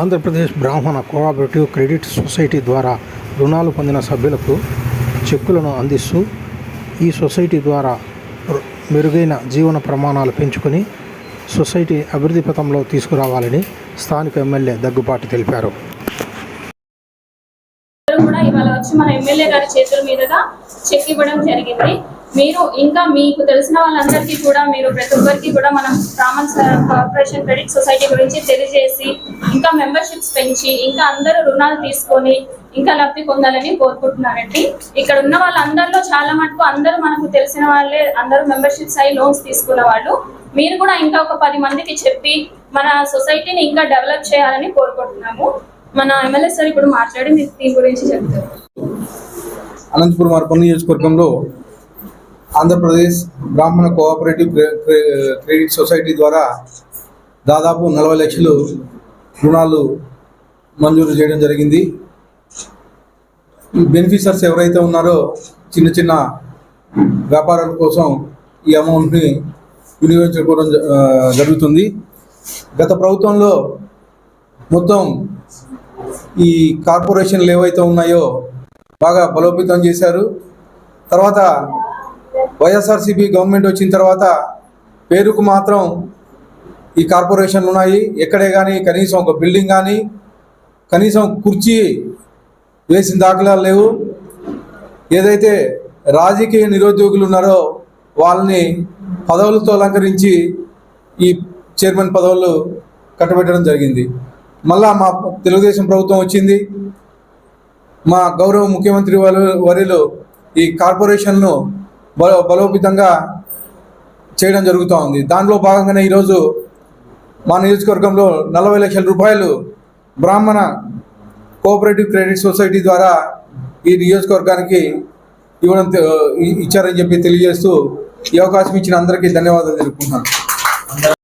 ఆంధ్రప్రదేశ్ బ్రాహ్మణ cooperative credit society ద్వారా రుణాలు పొందిన సభ్యులకు చెక్కులను అందిస్తూ ఈ సొసైటీ ద్వారా మెరుగైన జీవన ప్రమాణాలు పెంచుకొని సొసైటీ అభివృద్ధి పథంలో తీసుకురావాలని స్థానిక ఎమ్మెల్యే దగ్గుబాటి తెలిపారు. కూడా ఇవాళ వచ్చి మన ఎమ్మెల్యే గారి చేతుల మీదుగా చెక్ ఇవ్వడం జరిగింది. మీరు ఇంకా మీకు తెలిసిన వాళ్ళందరికీ కూడా మీరు ప్రతి ఒక్కరికి కూడా మనం రామన్ కార్పొరేషన్ క్రెడిట్ సొసైటీ గురించి తెలియజేసి ఇంకా మెంబర్షిప్స్ పెంచి ఇంకా అందరూ రుణాలు తీసుకొని ఇంకా లబ్ధి పొందాలని కోరుకుంటున్నానండి. ఇక్కడ ఉన్న వాళ్ళందరిలో చాలా మటుకు అందరూ మనకు తెలిసిన వాళ్ళే అందరూ మెంబర్షిప్స్ అయి లోన్స్ తీసుకున్న వాళ్ళు. మీరు కూడా ఇంకా ఒక పది మందికి చెప్పి మన సొసైటీని ఇంకా డెవలప్ చేయాలని కోరుకుంటున్నాము. మన ఎమ్మెల్యే సార్ ఇప్పుడు మాట్లాడి మీకు దీని గురించి చెప్తారు. అనంతపురం అర్బన్ నియోజకవర్గంలో ఆంధ్రప్రదేశ్ బ్రాహ్మణ కోఆపరేటివ్ క్రెడిట్ సొసైటీ ద్వారా దాదాపు నలభై లక్షలు రుణాలు మంజూరు చేయడం జరిగింది. బెనిఫిషర్స్ ఎవరైతే ఉన్నారో చిన్న చిన్న వ్యాపారాల కోసం ఈ అమౌంట్ని వినియోగించుకోవడం జ- జరుగుతుంది. గత ప్రభుత్వంలో మొత్తం ఈ కార్పొరేషన్లు ఏవైతే ఉన్నాయో బాగా బలోపేతం చేశారు. తర్వాత వైఎస్ఆర్సీపీ గవర్నమెంట్ వచ్చిన తర్వాత పేరుకు మాత్రం ఈ కార్పొరేషన్లు ఉన్నాయి. ఎక్కడే కానీ కనీసం ఒక బిల్డింగ్ కానీ కనీసం కుర్చీ వేసిన దాఖలాలు లేవు. ఏదైతే రాజకీయ నిరుద్యోగులు ఉన్నారో వాళ్ళని పదవులతో అలంకరించి ఈ చైర్మన్ పదవులు కట్టబెట్టడం జరిగింది. మళ్ళా మా తెలుగుదేశం ప్రభుత్వం వచ్చింది. మా గౌరవ ముఖ్యమంత్రి వారు వరిలో ఈ కార్పొరేషన్ను బల బలోపేతంగా చేయడం జరుగుతూ ఉంది. దానిలో భాగంగానే ఈరోజు మా నియోజకవర్గంలో నలభై లక్షల రూపాయలు బ్రాహ్మణ కోఆపరేటివ్ క్రెడిట్ సొసైటీ ద్వారా ఈ నియోజకవర్గానికి ఇవ్వడం ఇచ్చారని చెప్పి తెలియజేస్తూ ఈ అవకాశం ఇచ్చిన అందరికీ ధన్యవాదాలు తెలుపుకుంటున్నాను.